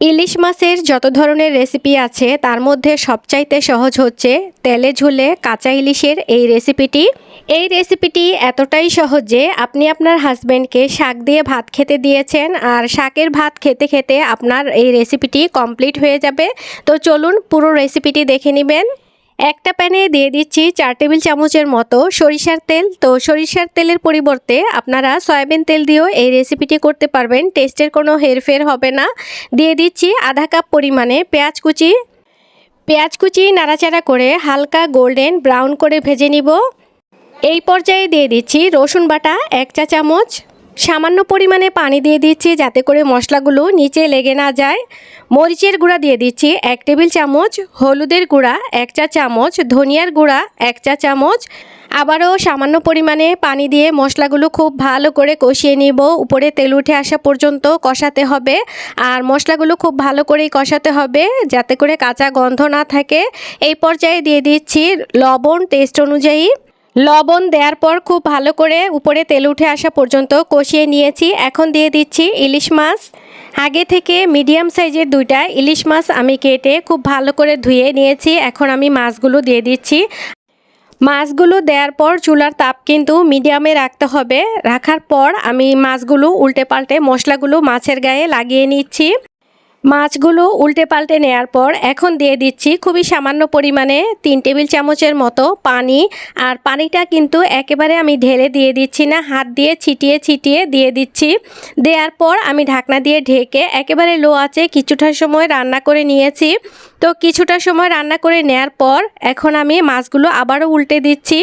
ইলিশ মাছের যত ধরনের রেসিপি আছে, তার মধ্যে সবচাইতে সহজ হচ্ছে তেলে ঝুলে কাঁচা ইলিশের এই রেসিপিটি এই রেসিপিটি এতটাই সহজ যে, আপনি আপনার হাজব্যান্ডকে শাক দিয়ে ভাত খেতে দিয়েছেন আর শাকের ভাত খেতে খেতে আপনার এই রেসিপিটি কমপ্লিট হয়ে যাবে। তো চলুন পুরো রেসিপিটি দেখে নেবেন। একটা প্যানে দিয়ে দিচ্ছি চার টেবিল চামচের মতো সরিষার তেল। তো সরিষার তেলের পরিবর্তে আপনারা সয়াবিন তেল দিয়েও এই রেসিপিটি করতে পারবেন। টেস্টের কোনো হেরফের হবে না। দিয়ে দিচ্ছি আধা কাপ পরিমাণে পেঁয়াজ কুচি। পেঁয়াজ কুচি নাড়াচাড়া করে হালকা গোল্ডেন ব্রাউন করে ভেজে নিব। এই পর্যায়ে দিয়ে দিচ্ছি রসুন বাটা এক চা চামচ সামান্য পরিমাণে পানি দিয়ে দিচ্ছি যাতে করে মশলাগুলো নিচে লেগে না যায়। মরিচের গুঁড়া দিয়ে দিচ্ছি এক টেবিল চামচ, হলুদের গুঁড়া এক চা চামচ, ধনিয়ার গুঁড়া এক চা চামচ। আবারও সামান্য পরিমাণে পানি দিয়ে মশলাগুলো খুব ভালো করে কষিয়ে নিব। উপরে তেল উঠে আসা পর্যন্ত কষাতে হবে আর মশলাগুলো খুব ভালো করেই কষাতে হবে যাতে করে কাঁচা গন্ধ না থাকে। এই পর্যায়ে দিয়ে দিচ্ছি লবণ টেস্ট অনুযায়ী লবণ দেওয়ার পর খুব ভালো করে উপরে তেল উঠে আসা পর্যন্ত কষিয়ে নিয়েছি। এখন দিয়ে দিচ্ছি ইলিশ মাছ। আগে থেকে মিডিয়াম সাইজের দুইটা ইলিশ মাছ আমি কেটে খুব ভালো করে ধুয়ে নিয়েছি। এখন আমি মাছগুলো দিয়ে দিচ্ছি। মাছগুলো দেওয়ার পর চুলার তাপ কিন্তু মিডিয়ামে রাখতে হবে। রাখার পর আমি মাছগুলো উল্টে পাল্টে মশলাগুলো মাছের গায়ে লাগিয়ে নিচ্ছি। মাছগুলো উল্টে পাল্টে নেওয়ার পর এখন দিয়ে দিচ্ছি খুবই সামান্য পরিমাণে তিন টেবিল চামচের মতো পানি। আর পানিটা কিন্তু একেবারে আমি ঢেলে দিয়ে দিচ্ছি না, হাত দিয়ে ছিটিয়ে ছিটিয়ে দিয়ে দিচ্ছি। দেওয়ার পর আমি ঢাকনা দিয়ে ঢেকে একেবারে লো আছে কিছুটা সময় রান্না করে নিয়েছি। তো কিছুটা সময় রান্না করে নেয়ার পর এখন আমি মাছগুলো আবারও উল্টে দিচ্ছি।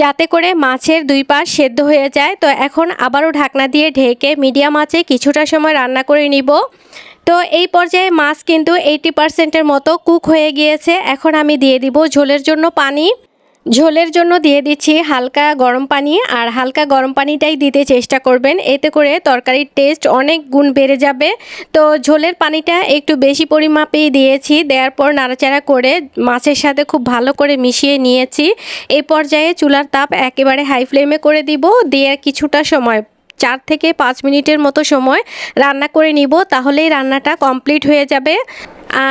যাতে করে মাছের দুই পাশ সেদ্ধ হয়ে যায়। তো এখন আবারও ঢাকনা দিয়ে ঢেকে মিডিয়াম আঁচে কিছুটা সময় রান্না করে নিব। তো এই পর্যায়ে মাছ কিন্তু এইটি পার্সেন্টের মতো কুক হয়ে গিয়েছে। এখন আমি দিয়ে দিব ঝোলের জন্য পানি। ঝোলের জন্য দিয়ে দিচ্ছি হালকা গরম পানি আর হালকা গরম পানিটাই দিতে চেষ্টা করবেন। এতে করে তরকারির টেস্ট অনেক গুণ বেড়ে যাবে। তো ঝোলের পানিটা একটু বেশি পরিমাপেই দিয়েছি। দেওয়ার পর নাড়াচাড়া করে মাছের সাথে খুব ভালো করে মিশিয়ে নিয়েছি। এই পর্যায়ে চুলার তাপ একেবারে হাই ফ্লেমে করে দিব। দিয়ে কিছুটা সময় চার থেকে পাঁচ মিনিটের মতো সময় রান্না করে নিব, তাহলেই রান্নাটা কমপ্লিট হয়ে যাবে।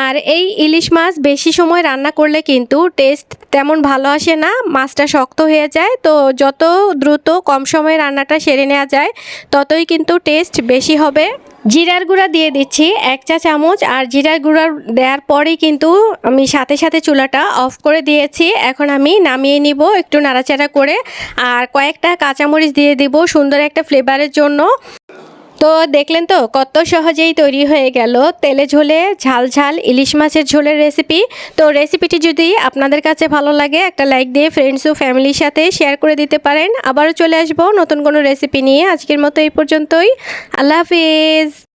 আর এই ইলিশ মাছ বেশি সময় রান্না করলে কিন্তু টেস্ট তেমন ভালো আসে না, মাছটা শক্ত হয়ে যায়। তো যত দ্রুত কম সময়ে রান্নাটা সেরে নেওয়া যায়, ততই কিন্তু টেস্ট বেশি হবে। জিরার গুঁড়া দিয়ে দিচ্ছি, এক চা চামচ, আর জিরার গুঁড়া দেওয়ার পরেই কিন্তু আমি সাথে সাথে চুলাটা অফ করে দিয়েছি। এখন আমি নামিয়ে নিব একটু নাড়াচাড়া করে, আর কয়েকটা কাঁচামরিচ দিয়ে দিব সুন্দর একটা ফ্লেভারের জন্য। তো দেখলেন তো, কত সহজেই তৈরি হয়ে গেল তেলে ঝোলে ঝাল ঝাল ইলিশ মাছের ঝোলের রেসিপি তো রেসিপিটি যদি আপনাদের কাছে ভালো লাগে, একটা লাইক দিয়ে ফ্রেন্ডস ও ফ্যামিলির সাথে শেয়ার করে দিতে পারেন। আবারও চলে আসব নতুন কোনো রেসিপি নিয়ে। আজকের মতো এই পর্যন্তই। আল্লাহ হাফিজ।